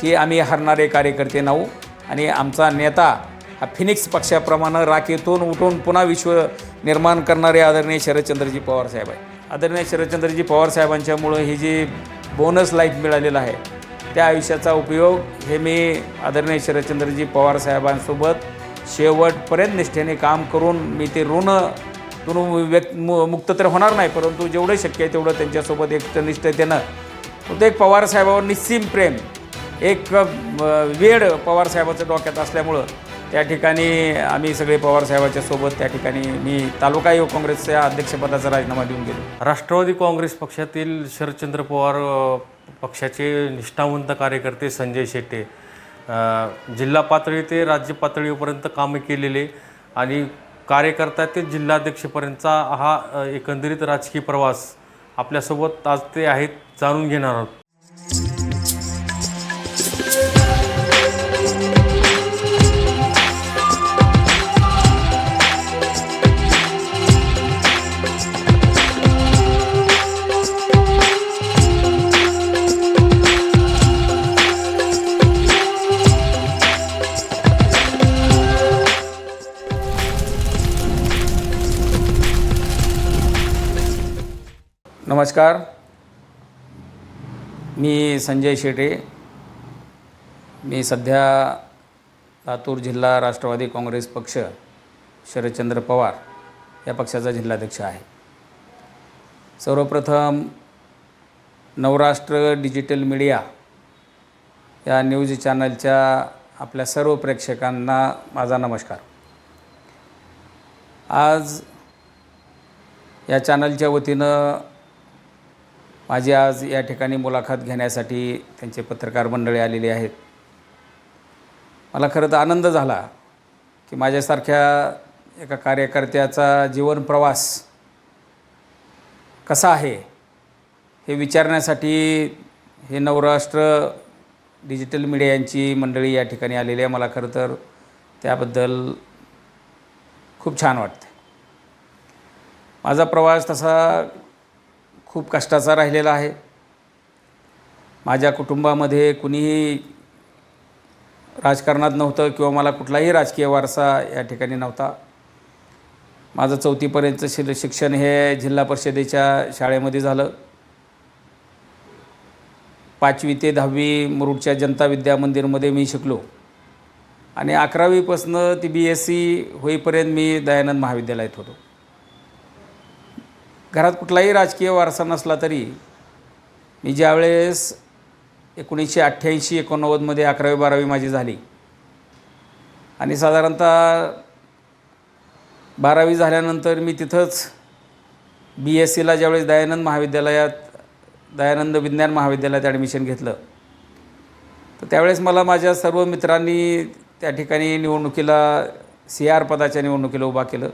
की आम्ही हरणारे कार्यकर्ते नाहू आणि आमचा नेता हा फिनिक्स पक्षाप्रमाणे राखेतून उठून पुन्हा विश्व निर्माण करणारे आदरणीय शरदचंद्रजी पवार साहेब आहे. आदरणीय शरदचंद्रजी पवार साहेबांच्यामुळं ही जी बोनस लाईफ मिळालेलं आहे त्या आयुष्याचा उपयोग हे मी आदरणीय शरदचंद्रजी पवार साहेबांसोबत शेवटपर्यंत निष्ठेने काम करून मी ते ऋण ऋण व्यक्त मु मुक्त तर होणार नाही परंतु जेवढं शक्य आहे तेवढं त्यांच्यासोबत एक निष्ठतेनं एक पवार साहेबावर निस्सीम प्रेम एक वेळ पवारसाहेबाचं डोक्यात असल्यामुळं त्या ठिकाणी आम्ही सगळे पवारसाहेबाच्या सोबत त्या ठिकाणी मी तालुका युवक काँग्रेसच्या अध्यक्षपदाचा राजीनामा देऊन गेलो. राष्ट्रवादी काँग्रेस पक्षातील शरदचंद्र पवार पक्षाचे निष्ठावंत कार्यकर्ते संजय शेट्टे जिल्हा पातळी ते राज्य पातळीपर्यंत कामे केलेले आणि कार्यकर्ता ते जिल्हाध्यक्षपर्यंतचा हा एकंदरीत राजकीय प्रवास आपल्यासोबत आज ते आहेत जाणून घेणार आहोत. नमस्कार. मी संजय शेटे. मी सध्या लातूर जिल्हा राष्ट्रवादी काँग्रेस पक्ष शरदचंद्र पवार या पक्षाचा जिल्हाध्यक्ष आहे. सर्वप्रथम नवराष्ट्र डिजिटल मीडिया या न्यूज चॅनलच्या आपल्या सर्व प्रेक्षकांना माझा नमस्कार. आज या चॅनलच्या वतीनं माझी आज या ठिकाणी मुलाखत घेण्यासाठी त्यांचे पत्रकार मंडळी आलेली आहेत. मला खरं तर आनंद झाला की माझ्यासारख्या एका कार्यकर्त्याचा जीवन प्रवास कसा आहे हे विचारण्यासाठी हे नवराष्ट्र डिजिटल मीडियांची मंडळी या ठिकाणी आलेली आहे. मला खरं तर त्याबद्दल खूप छान वाटतं माझा प्रवास तसा खूप कष्टाचा राहिलेला आहे. माझ्या कुटुंबामध्ये कुणीही राजकारणात नव्हतं किंवा मला कुठलाही राजकीय वारसा या ठिकाणी नव्हता. माझं चौथीपर्यंतचं शि शिक्षण हे जिल्हा परिषदेच्या शाळेमध्ये झालं. पाचवी ते दहावी मुरुडच्या जनता विद्या मंदिरमध्ये मी शिकलो. आणि अकरावीपासनं ती बी एस सी होईपर्यंत मी दयानंद महाविद्यालयात होतो. घरात कुठलाही राजकीय वारसा नसला तरी मी ज्यावेळेस एकोणीसशे अठ्ठ्याऐंशी एकोणनव्वदमध्ये अकरावी बारावी माझी झाली आणि साधारणतः बारावी झाल्यानंतर मी तिथंच बी एस सीला ज्यावेळेस दयानंद महाविद्यालयात दयानंद विज्ञान महाविद्यालयात ॲडमिशन घेतलं. तर त्यावेळेस मला माझ्या सर्व मित्रांनी त्या ठिकाणी निवडणुकीला सी आर पदाच्या निवडणुकीला उभा केलं.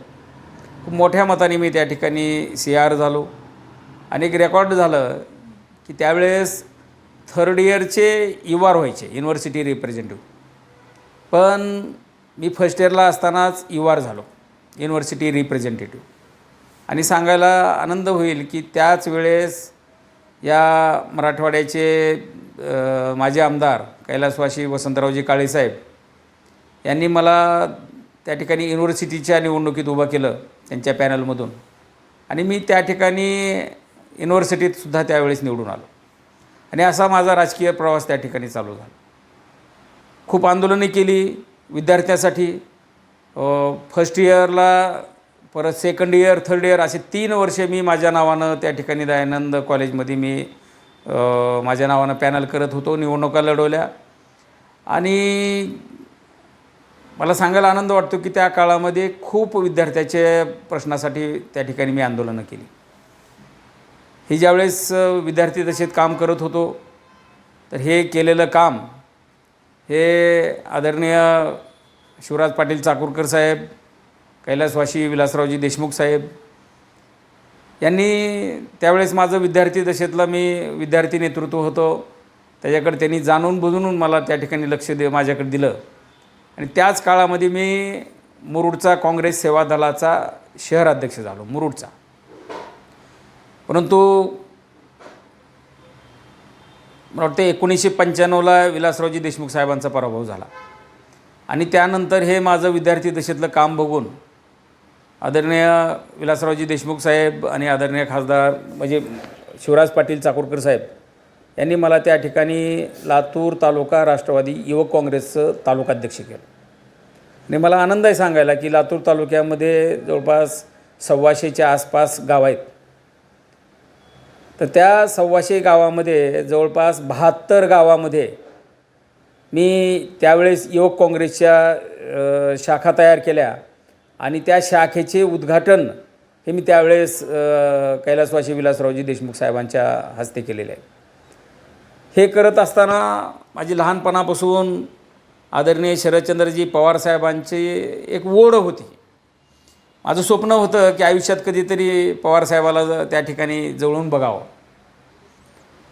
खूप मोठ्या मताने मी त्या ठिकाणी सी आर झालो. आणि एक रेकॉर्ड झालं की त्यावेळेस थर्ड इयरचे यू आर व्हायचे युनिव्हर्सिटी रिप्रेझेंटेटिव्ह पण मी फर्स्ट इयरला असतानाच यू आर झालो युनिव्हर्सिटी रिप्रेझेंटेटिव्ह आणि सांगायला आनंद होईल की त्याच वेळेस या मराठवाड्याचे माझे माजी आमदार कैलासवाशी वसंतरावजी काळेसाहेब यांनी मला त्या ठिकाणी युनिव्हर्सिटीच्या निवडणुकीत उभं केलं. त्यांच्या पॅनलमधून. आणि मी त्या ठिकाणी युनिव्हर्सिटीतसुद्धा त्यावेळेस निवडून आलो. आणि असा माझा राजकीय प्रवास त्या ठिकाणी चालू झाला. खूप आंदोलने केली विद्यार्थ्यासाठी. फर्स्ट इयरला परत सेकंड इयर थर्ड इयर असे तीन वर्षे मी माझ्या नावानं त्या ठिकाणी दयानंद कॉलेजमध्ये मी माझ्या नावानं पॅनल करत होतो निवडणुका लढवल्या. आणि मला सांगायला आनंद वाटतो की त्या काळामध्ये खूप विद्यार्थ्याच्या प्रश्नासाठी त्या ठिकाणी मी आंदोलनं केली. ही ज्यावेळेस विद्यार्थी दशेत काम करत होतो तर हे केलेलं काम हे आदरणीय शिवराज पाटील चाकूरकर साहेब कैलासवाशी विलासरावजी देशमुख साहेब यांनी त्यावेळेस माझं विद्यार्थी दशेतला मी विद्यार्थी नेतृत्व होतो. त्याच्याकडे त्यांनी जाणून बुजून मला त्या ठिकाणी लक्ष दे माझ्याकडे दिलं. आणि त्याच काळामध्ये मी मुरुडचा काँग्रेस सेवा दलाचा शहर अध्यक्ष झालो मुरुडचा. परंतु मला वाटतं एकोणीसशे पंच्याण्णवला विलासरावजी देशमुख साहेबांचा पराभव झाला. आणि त्यानंतर हे माझं विद्यार्थी दशेतलं काम बघून आदरणीय विलासरावजी देशमुख साहेब आणि आदरणीय खासदार म्हणजे शिवराज पाटील चाकूरकर साहेब यांनी मला त्या ठिकाणी लातूर तालुका राष्ट्रवादी युवक काँग्रेसचं तालुकाध्यक्ष केलं. आणि मला आनंद आहे सांगायला की लातूर तालुक्यामध्ये जवळपास सव्वाशेच्या आसपास गाव आहेत. तर त्या सव्वाशे गावामध्ये जवळपास बहात्तर गावामध्ये मी त्यावेळेस युवक काँग्रेसच्या शाखा तयार केल्या आणि त्या शाखेचे उद्घाटन हे मी त्यावेळेस कैलासवाशी कैलासवासी विलासरावजी देशमुख साहेबांच्या हस्ते केलेले आहे. हे करत असताना माझी लहानपणापासून आदरणीय शरदचंद्रजी पवार साहेबांची एक ओढ होती. माझं स्वप्न होतं की आयुष्यात कधीतरी पवारसाहेबाला त्या ठिकाणी जवळून बघावं.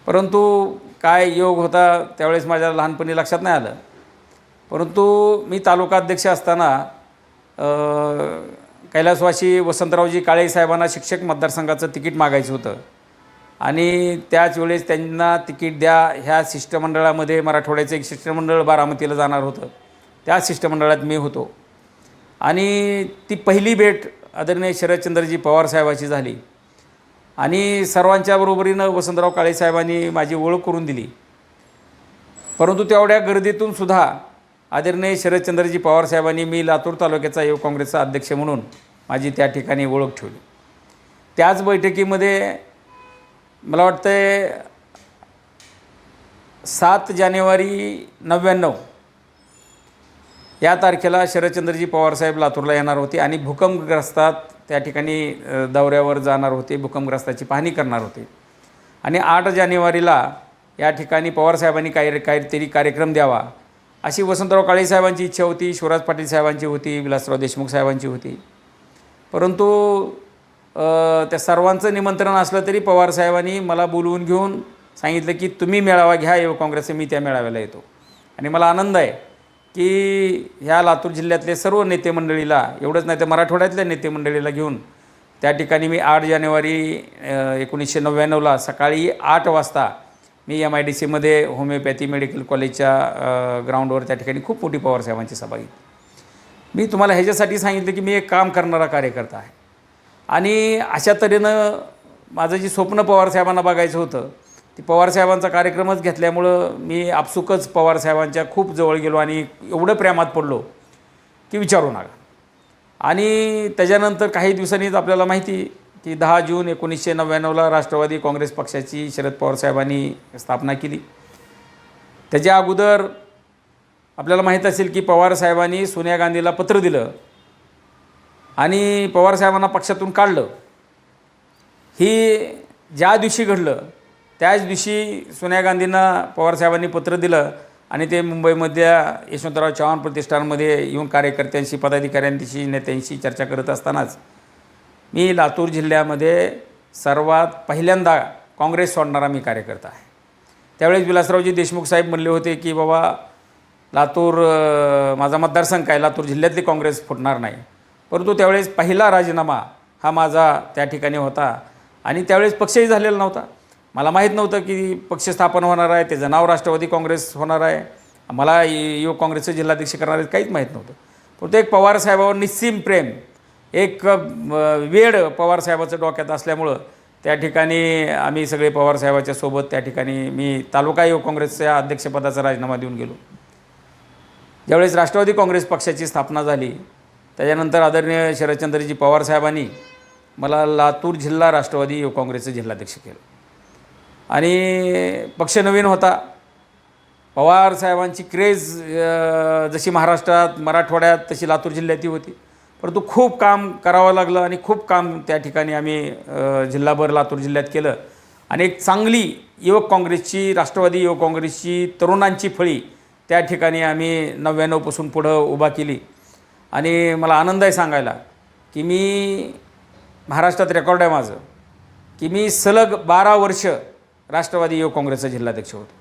परंतु काय योग होता त्यावेळेस माझ्या लहानपणी लक्षात नाही आलं. परंतु मी तालुका अध्यक्ष असताना कैलासवासी वसंतरावजी काळे साहेबांना शिक्षक मतदारसंघाचं तिकीट मागायचं होतं. आणि त्याच वेळेस त्यांना तिकीट द्या. ह्या शिष्टमंडळामध्ये मराठवाड्याचं एक शिष्टमंडळ बारामतीला जाणार होतं. त्या शिष्टमंडळात मी होतो. आणि ती पहिली भेट आदरणीय शरदचंद्रजी पवारसाहेबाची झाली. आणि सर्वांच्या बरोबरीनं वसंतराव काळेसाहेबांनी माझी ओळख करून दिली. परंतु तेवढ्या गर्दीतून सुद्धा आदरणीय शरदचंद्रजी पवार साहेबांनी मी लातूर तालुक्याचा युवक काँग्रेसचा अध्यक्ष म्हणून माझी त्या ठिकाणी ओळख ठेवली. त्याच बैठकीमध्ये मला वाटतं सात जानेवारी नव्याण्णव या तारखेला शरदचंद्रजी पवारसाहेब लातूरला येणार होते आणि भूकंपग्रस्तात त्या ठिकाणी दौऱ्यावर जाणार होते भूकंपग्रस्ताची पाहणी करणार होते. आणि आठ जानेवारीला या ठिकाणी पवारसाहेबांनी काही काहीतरी कार्यक्रम द्यावा अशी वसंतराव काळे साहेबांची इच्छा होती शिवराज पाटील साहेबांची होती विलासराव देशमुख साहेबांची होती. परंतु त्या सर्वांचं निमंत्रण असलं तरी पवारसाहेबांनी मला बोलवून घेऊन सांगितलं की तुम्ही मेळावा घ्या युवक काँग्रेसचे मी त्या मेळाव्याला येतो. आणि मला आनंद आहे की ह्या लातूर जिल्ह्यातले सर्व नेते मंडळीला एवढंच नाही तर मराठवाड्यातल्या नेते मंडळीला घेऊन त्या ठिकाणी मी आठ जानेवारी एकोणीसशे नव्याण्णवला सकाळी आठ वाजता मी एम आय डी सीमध्ये होमिओपॅथी मेडिकल कॉलेजच्या ग्राउंडवर त्या ठिकाणी खूप मोठी पवारसाहेबांची सभा घेतली. मी तुम्हाला ह्याच्यासाठी सांगितलं की मी एक काम करणारा कार्यकर्ता आहे. आणि अशा तऱ्हेनं माझं जे स्वप्न पवारसाहेबांना बघायचं होतं ते पवारसाहेबांचा कार्यक्रमच घेतल्यामुळं मी आपसुकच पवारसाहेबांच्या खूप जवळ गेलो आणि एवढं प्रेमात पडलो की विचारू नका. आणि त्याच्यानंतर काही दिवसांनीच आपल्याला माहिती की दहा जून एकोणीसशे नव्याण्णवला राष्ट्रवादी काँग्रेस पक्षाची शरद पवारसाहेबांनी स्थापना केली. त्याच्या अगोदर आपल्याला माहीत असेल की पवारसाहेबांनी सोनिया गांधीला पत्र दिलं. आणि पवारसाहेबांना पक्षातून काढलं. ही ज्या दिवशी घडलं त्याच दिवशी सोनिया गांधींना पवारसाहेबांनी पत्र दिलं आणि ते मुंबईमधल्या यशवंतराव चव्हाण प्रतिष्ठानमध्ये येऊन कार्यकर्त्यांशी पदाधिकाऱ्यांशी नेत्यांशी चर्चा करत असतानाच मी लातूर जिल्ह्यामध्ये सर्वात पहिल्यांदा काँग्रेस सोडणारा मी कार्यकर्ता आहे. त्यावेळेस विलासरावजी देशमुख साहेब म्हणले होते की बाबा लातूर माझा मतदारसंघ आहे लातूर जिल्ह्यातली काँग्रेस फुटणार नाही. परंतु त्यावेळेस पहिला राजीनामा हा माझा त्या ठिकाणी होता. आणि त्यावेळेस पक्षही झालेला नव्हता. मला माहीत नव्हतं की पक्ष स्थापन होणार आहे त्याचं नाव राष्ट्रवादी काँग्रेस होणार आहे. मला यु- युवक काँग्रेसचे जिल्हाध्यक्ष करणार आहेत काहीच माहीत नव्हतं. परंतु एक पवारसाहेबावर निस्सीम प्रेम एक वेड वेळ पवारसाहेबाचं डोक्यात असल्यामुळं त्या ठिकाणी आम्ही सगळे पवारसाहेबाच्या सोबत त्या ठिकाणी मी तालुका युवक काँग्रेसच्या अध्यक्षपदाचा राजीनामा देऊन गेलो. ज्यावेळेस राष्ट्रवादी काँग्रेस पक्षाची स्थापना झाली त्याच्यानंतर आदरणीय शरदचंद्रजी पवार साहेबांनी मला लातूर जिल्हा राष्ट्रवादी युवक काँग्रेसचं जिल्हाध्यक्ष केलं. आणि पक्ष नवीन होता. पवार साहेबांची क्रेज जशी महाराष्ट्रात मराठवाड्यात तशी लातूर जिल्ह्यातही होती. परंतु खूप काम करावं लागलं आणि खूप काम त्या ठिकाणी आम्ही जिल्हाभर लातूर जिल्ह्यात केलं. आणि एक चांगली युवक काँग्रेसची राष्ट्रवादी युवक काँग्रेसची तरुणांची फळी त्या ठिकाणी आम्ही नव्याण्णवपासून पुढं उभा केली. आणि मला आनंद आहे सांगायला की मी महाराष्ट्रात रेकॉर्ड आहे माझं. की मी सलग बारा वर्ष राष्ट्रवादी युवक काँग्रेसचा जिल्हाध्यक्ष होतो.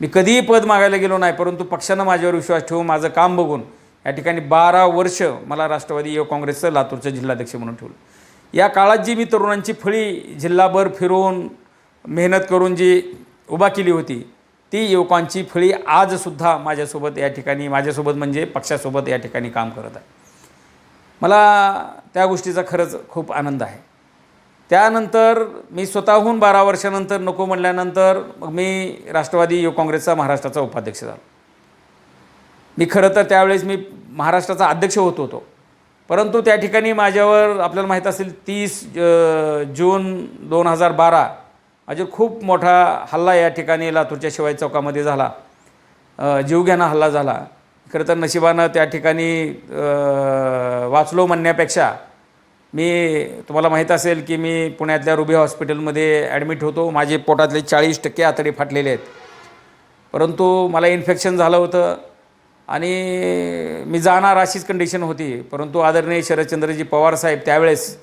मी कधीही पद मागायला गेलो नाही परंतु पक्षानं माझ्यावर विश्वास ठेवून माझं काम बघून या ठिकाणी बारा वर्ष मला राष्ट्रवादी युवक काँग्रेसचं लातूरचं जिल्हाध्यक्ष म्हणून ठेवलं. या काळात जी मी तरुणांची फळी जिल्हाभर फिरून मेहनत करून जी उभा केली होती ती युवकांची फळी आजसुद्धा माझ्यासोबत या ठिकाणी माझ्यासोबत म्हणजे पक्षासोबत या ठिकाणी काम करत आहे. मला त्या गोष्टीचा खरंच खूप आनंद आहे. त्यानंतर मी स्वतःहून बारा वर्षानंतर नको म्हणल्यानंतर मग मी राष्ट्रवादी युवक काँग्रेसचा महाराष्ट्राचा उपाध्यक्ष झालो. मी खरं तर त्यावेळेस मी महाराष्ट्राचा अध्यक्ष होत होतो. परंतु त्या ठिकाणी माझ्यावर आपल्याला माहीत असेल तीस जून दोन हजार बारा अजून खूप मोठा हल्ला या ठिकाणी लातूरच्या शिवाय चौकामध्ये झाला. जीवघ्याना हल्ला झाला. खरं तर नशिबानं त्या ठिकाणी वाचलो म्हणण्यापेक्षा मी तुम्हाला माहीत असेल की मी पुण्यातल्या रुबी हॉस्पिटलमध्ये ॲडमिट होतो. माझे पोटातले चाळीस टक्के आतडे फाटलेले आहेत. परंतु मला इन्फेक्शन झालं होतं आणि मी जाणार अशीच कंडिशन होती. परंतु आदरणीय शरदचंद्रजी पवार साहेब त्यावेळेस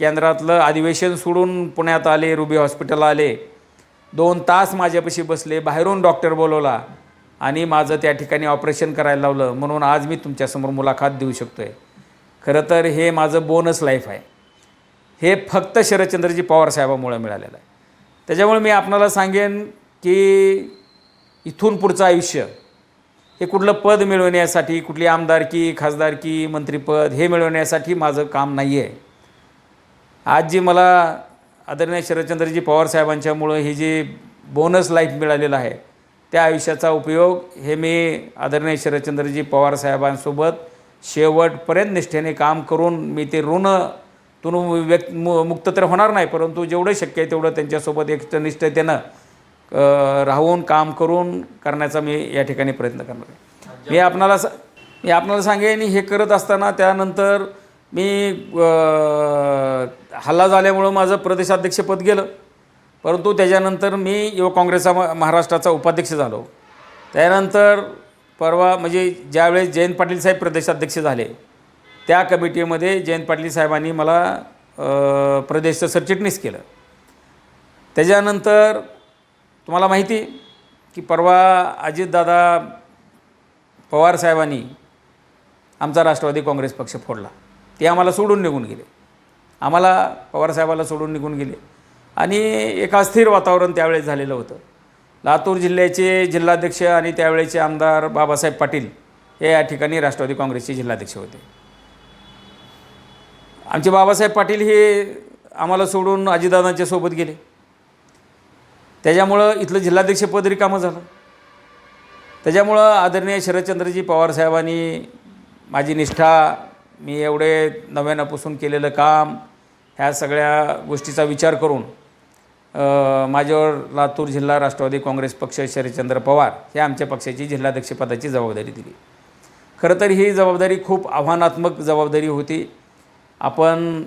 केंद्रातलं अधिवेशन सोडून पुण्यात आले रुबी हॉस्पिटल आले. दोन तास माझ्यापाशी बसले बाहेरून डॉक्टर बोलवला आणि माझं त्या ठिकाणी ऑपरेशन करायला लावलं. म्हणून आज मी तुमच्यासमोर मुलाखत देऊ शकतो आहे खरं तर हे माझं बोनस लाईफ आहे. हे फक्त शरदचंद्रजी पवार साहेबामुळे मिळालेलं आहे. त्याच्यामुळे मी आपणाला सांगेन की इथून पुढचं आयुष्य हे कुठलं पद मिळवण्यासाठी कुठली आमदारकी खासदारकी मंत्रिपद हे मिळवण्यासाठी माझं काम नाही आहे आज जी मला आदरणीय शरदचंद्रजी पवार साहेबांच्यामुळं ही जी बोनस लाईफ मिळालेलं आहे त्या आयुष्याचा उपयोग हे मी आदरणीय शरदचंद्रजी पवार साहेबांसोबत शेवटपर्यंत निष्ठेने काम करून मी ते ऋण तुन व्यक्त मु मुक्त तर होणार नाही परंतु जेवढं शक्य आहे तेवढं त्यांच्यासोबत एकनिष्ठतेनं राहून काम करून करण्याचा मी या ठिकाणी प्रयत्न करणार आहे. मी आपणाला सा मी आपणाला सांगेन हे करत असताना त्यानंतर मी हल्ला झाल्यामुळं माझं प्रदेशाध्यक्षपद गेलं. परंतु त्याच्यानंतर मी युवक काँग्रेसचा म- महाराष्ट्राचा उपाध्यक्ष झालो. त्यानंतर परवा म्हणजे ज्यावेळेस जयंत पाटील साहेब प्रदेशाध्यक्ष झाले त्या कमिटीमध्ये जयंत पाटील साहेबांनी मला प्रदेशचं सरचिटणीस केलं. त्याच्यानंतर तुम्हाला माहिती की परवा अजितदादा पवार साहेबांनी आमचा राष्ट्रवादी काँग्रेस पक्ष फोडला. ते आम्हाला सोडून निघून गेले. आम्हाला पवारसाहेबाला सोडून निघून गेले. आणि एक अस्थिर वातावरण त्यावेळेस झालेलं होतं. लातूर जिल्ह्याचे जिल्हाध्यक्ष आणि त्यावेळेचे आमदार बाबासाहेब पाटील हे या ठिकाणी राष्ट्रवादी काँग्रेसचे जिल्हाध्यक्ष होते. आमचे बाबासाहेब पाटील हे आम्हाला सोडून अजितदादांच्या सोबत गेले. त्याच्यामुळं इथलं जिल्हाध्यक्षपद रिकामं झालं. त्याच्यामुळं आदरणीय शरदचंद्रजी पवारसाहेबांनी माझी निष्ठा मी एवढे नव्यानं केलेलं काम ह्या सगळ्या गोष्टीचा विचार करून माझ्यावर लातूर जिल्हा राष्ट्रवादी काँग्रेस पक्ष शरदचंद्र पवार हे आमच्या पक्षाची जिल्हाध्यक्षपदाची जबाबदारी दिली. खरं तर ही जबाबदारी खूप आव्हानात्मक जबाबदारी होती. आपण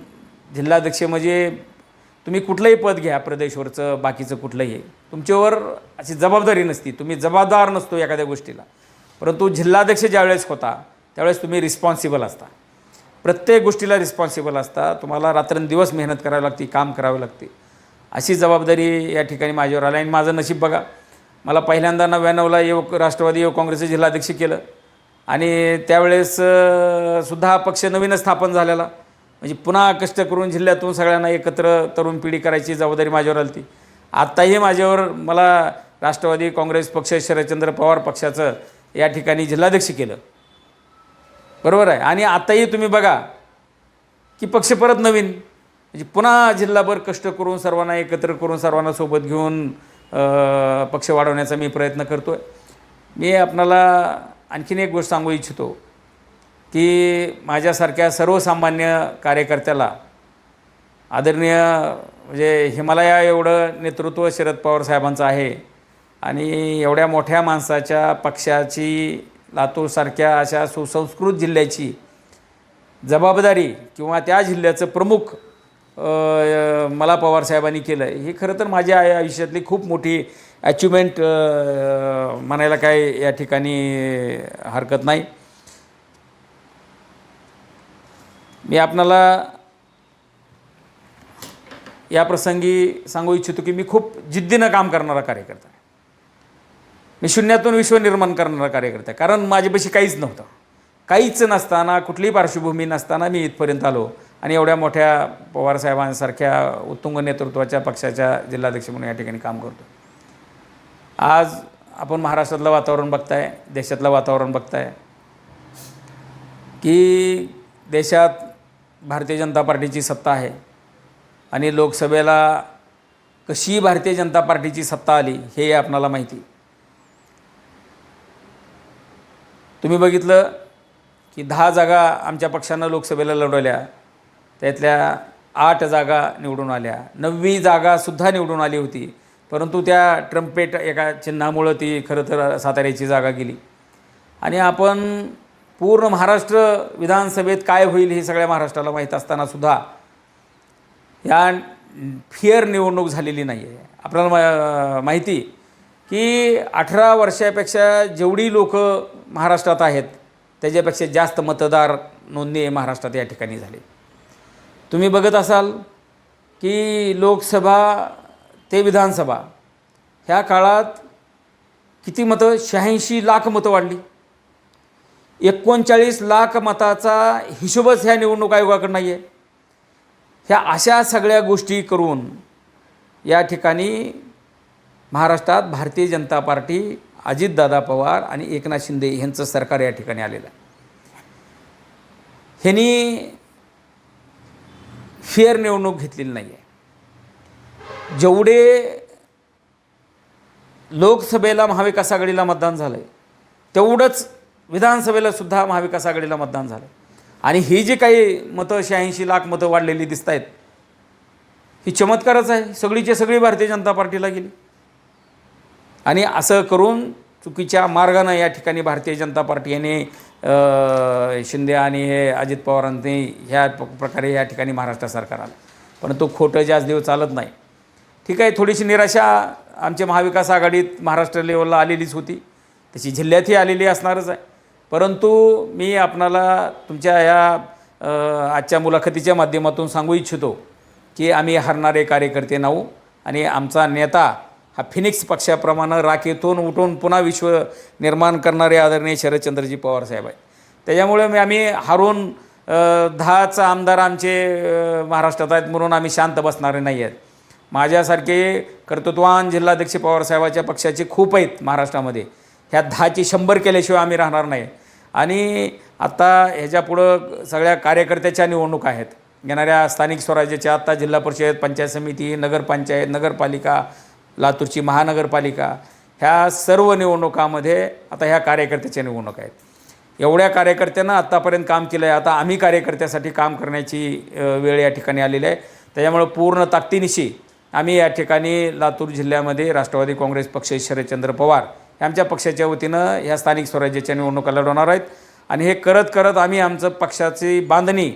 जिल्हाध्यक्ष म्हणजे तुम्ही कुठलंही पद घ्या प्रदेशवरचं बाकीचं कुठलंही. तुमच्यावर अशी जबाबदारी नसती. तुम्ही जबाबदार नसतो एखाद्या गोष्टीला. परंतु जिल्हाध्यक्ष ज्यावेळेस होता त्यावेळेस तुम्ही रिस्पॉन्सिबल असता. प्रत्येक गोष्टीला रिस्पॉन्सिबल असता तुम्हाला रात्रंदिवस मेहनत करावी लागते काम करावे लागते. अशी जबाबदारी या ठिकाणी माझ्यावर आली. आणि माझं नशीब बघा मला पहिल्यांदा नव्याण्णवला युवक राष्ट्रवादी युवक काँग्रेसचं जिल्हाध्यक्ष केलं. आणि त्यावेळेस सुद्धा हा पक्ष नवीन स्थापन झालेला. म्हणजे पुन्हा कष्ट करून जिल्ह्यातून सगळ्यांना एकत्र तरुण पिढी करायची जबाबदारी माझ्यावर आली ती आत्ताही माझ्यावर मला राष्ट्रवादी काँग्रेस पक्ष शरदचंद्र पवार पक्षाचं या ठिकाणी जिल्हाध्यक्ष केलं. बरोबर आहे. आणि आत्ताही तुम्ही बघा की पक्ष परत नवीन. म्हणजे पुन्हा जिल्हाभर कष्ट करून सर्वांना एकत्र करून सर्वांना सोबत घेऊन पक्ष वाढवण्याचा मी प्रयत्न करतो आहे मी आपणाला आणखीन एक गोष्ट सांगू इच्छितो की माझ्यासारख्या सर्वसामान्य कार्यकर्त्याला आदरणीय म्हणजे हिमालया एवढं नेतृत्व शरद पवार साहेबांचं आहे आणि एवढ्या मोठ्या माणसाच्या पक्षाची लातूरसारख्या अशा सुसंस्कृत जिल्ह्याची जबाबदारी किंवा त्या जिल्ह्याचं प्रमुख मला पवार साहेबांनी केलं हे खरं तर माझ्या आयुष्यातली खूप मोठी अचिव्हमेंट म्हणायला काय या ठिकाणी हरकत नाही. मी आपणाला या प्रसंगी सांगू इच्छितो की मी खूप जिद्दीनं काम करणारा कार्यकर्ता. मी शून्यातून विश्व निर्माण करणारा कार्यकर्ता आहे. कारण माझ्यापाशी काहीच नव्हतं. काहीच नसताना कुठलीही पार्श्वभूमी नसताना मी इथपर्यंत आलो. आणि एवढ्या मोठ्या पवारसाहेबांसारख्या उत्तुंग नेतृत्वाच्या पक्षाच्या जिल्हाध्यक्ष म्हणून या ठिकाणी काम करतो. आज आपण महाराष्ट्रातलं वातावरण बघताय देशातलं वातावरण बघताय की देशात भारतीय जनता पार्टीची सत्ता आहे. आणि लोकसभेला कशी भारतीय जनता पार्टीची सत्ता आली हे आपणाला माहिती तुम्ही बघितलं की दहा जागा आमच्या पक्षानं लोकसभेला लढवल्या. त्यातल्या आठ जागा निवडून आल्या. नववी जागासुद्धा निवडून आली होती. परंतु त्या ट्रम्पेट एका चिन्हामुळं ती खरं तर साताऱ्याची जागा गेली. आणि आपण पूर्ण महाराष्ट्र विधानसभेत काय होईल हे सगळ्या महाराष्ट्राला माहीत असतानासुद्धा या फिअर निवडणूक झालेली नाही आहे आपल्याला मा माहिती की अठरा वर्षापेक्षा जेवढी लोक महाराष्ट्रात आहेत त्याच्यापेक्षा जास्त मतदार नोंदणी महाराष्ट्रात या ठिकाणी झाली. तुम्ही बघत असाल की लोकसभा ते विधानसभा ह्या काळात किती मतं? शहाऐंशी लाख मतं वाढली. एकोणचाळीस लाख मताचा हिशोबच ह्या निवडणूक आयोगाकडे नाही आहे ह्या अशा सगळ्या गोष्टी करून या ठिकाणी महाराष्ट्रात भारतीय जनता पार्टी अजितदादा पवार आणि एकनाथ शिंदे यांचं सरकार या ठिकाणी आलेलं आहे. ह्यांनी फेअर निवडणूक घेतलेली नाही आहे जेवढे लोकसभेला महाविकास आघाडीला मतदान झालं आहे तेवढंच विधानसभेला सुद्धा महाविकास आघाडीला मतदान झालं आणि ही जी काही मतं शहाऐंशी लाख मतं वाढलेली दिसत आहेत ही चमत्कारच आहे. सगळीचे सगळी भारतीय जनता पार्टीला गेली. आणि असं करून चुकीच्या मार्गानं या ठिकाणी भारतीय जनता पार्टी याने शिंदे आणि हे अजित पवारांनी ह्या प- प्रकारे या ठिकाणी महाराष्ट्र सरकार आलं. परंतु खोटं जास्त दिवस चालत नाही. ठीक आहे थोडीशी निराशा आमच्या महाविकास आघाडीत महाराष्ट्र लेवलला आलेलीच होती. तशी जिल्ह्यातही आलेली असणारच आहे. परंतु मी आपणाला तुमच्या ह्या आजच्या मुलाखतीच्या माध्यमातून सांगू इच्छितो की आम्ही हरणारे कार्यकर्ते नाऊ आणि आमचा नेता हा फिनिक्स पक्षाप्रमाणे राखेतून उठून पुन्हा विश्व निर्माण करणारे आदरणीय शरदचंद्रजी पवार साहेब आहेत. त्याच्यामुळे मी आम्ही हरून दहाचा आमदार आमचे महाराष्ट्रात आहेत म्हणून आम्ही शांत बसणारे नाही आहेत. माझ्यासारखे कर्तृत्वान जिल्हाध्यक्ष पवारसाहेबाच्या पक्षाचे खूप आहेत महाराष्ट्रामध्ये. ह्या दहाची शंभर केल्याशिवाय आम्ही राहणार नाही. आणि आत्ता ह्याच्यापुढं सगळ्या कार्यकर्त्याच्या निवडणुका आहेत. येणाऱ्या स्थानिक स्वराज्याच्या आत्ता जिल्हा परिषद पंचायत समिती नगरपंचायत नगरपालिका लातूरची महानगरपालिका ह्या सर्व निवडणुकामध्ये आता ह्या कार्यकर्त्याच्या निवडणुका आहेत. एवढ्या कार्यकर्त्यांना आत्तापर्यंत काम केलं आहे आता आम्ही कार्यकर्त्यासाठी काम करण्याची वेळ या ठिकाणी आलेली आहे. त्याच्यामुळं पूर्ण ताकदीनिशी आम्ही या ठिकाणी लातूर जिल्ह्यामध्ये राष्ट्रवादी काँग्रेस पक्ष शरदचंद्र पवार आमच्या पक्षाच्या वतीनं ह्या स्थानिक स्वराज्याच्या निवडणुका लढवणार आहेत. आणि हे करत करत आम्ही आमचं पक्षाची बांधणी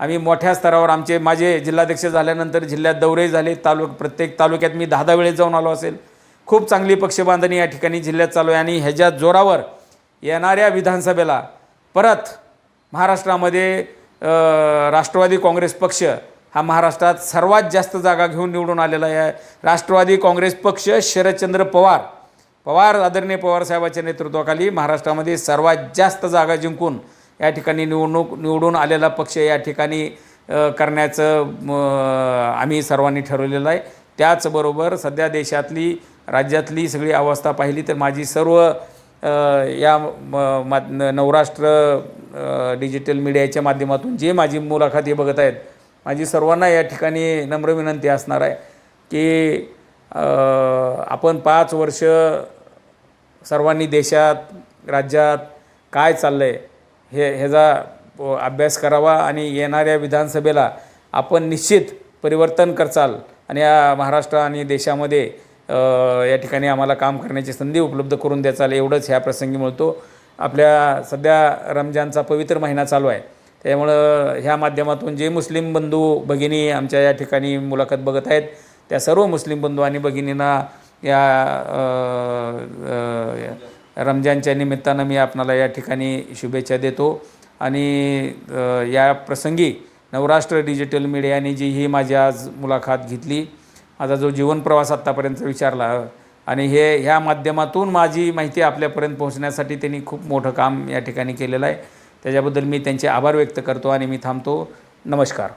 आम्ही मोठ्या स्तरावर आमचे माझे जिल्हाध्यक्ष झाल्यानंतर जिल्ह्यात दौरे झाले तालुक प्रत्येक तालुक्यात मी दहा दहा वेळेस जाऊन आलो असेल. खूप चांगली पक्षबांधणी या ठिकाणी जिल्ह्यात चालू आहे आणि ह्याच्या जोरावर येणाऱ्या विधानसभेला परत महाराष्ट्रामध्ये राष्ट्रवादी काँग्रेस पक्ष हा महाराष्ट्रात सर्वात जास्त जागा घेऊन निवडून आलेला आहे. राष्ट्रवादी काँग्रेस पक्ष शरदचंद्र पवार पवार आदरणीय पवारसाहेबांच्या नेतृत्वाखाली महाराष्ट्रामध्ये सर्वात जास्त जागा जिंकून या ठिकाणी निवडणूक निवडून आलेला पक्ष या ठिकाणी करण्याचं म, आम्ही सर्वांनी ठरवलेलं आहे. त्याचबरोबर सध्या देशातली राज्यातली सगळी अवस्था पाहिली तर माझी सर्व या म- मा नवराष्ट्र डिजिटल मीडियाच्या माध्यमातून जे माझी मुलाखत हे बघत आहेत माझी सर्वांना या ठिकाणी नम्र विनंती असणार आहे की आपण पाच वर्ष सर्वांनी देशात राज्यात काय चाललं आहे हे ह्याचा अभ्यास करावा आणि येणाऱ्या विधानसभेला आपण निश्चित परिवर्तन करचाल आणि या महाराष्ट्र आणि देशामध्ये या ठिकाणी आम्हाला काम करण्याची संधी उपलब्ध करून द्याचाल एवढंच ह्या प्रसंगी मिळतो आपल्या सध्या रमजानचा पवित्र महिना चालू आहे. त्यामुळं ह्या माध्यमातून जे मुस्लिम बंधू भगिनी आमच्या या ठिकाणी मुलाखत बघत आहेत त्या सर्व मुस्लिम बंधू आणि भगिनींना या आ, आ, या रमजानच्या निमित्तानं मी आपणाला या ठिकाणी शुभेच्छा देतो. आणि या प्रसंगी नवराष्ट्र डिजिटल मीडियाने जी ही माझी आज मुलाखत घेतली माझा जो जीवनप्रवास आत्तापर्यंत विचारला आणि हे ह्या माध्यमातून माझी माहिती आपल्यापर्यंत पोहोचण्यासाठी त्यांनी खूप मोठं काम या ठिकाणी केलेलं आहे. त्याच्याबद्दल मी त्यांचे आभार व्यक्त करतो आणि मी थांबतो. नमस्कार.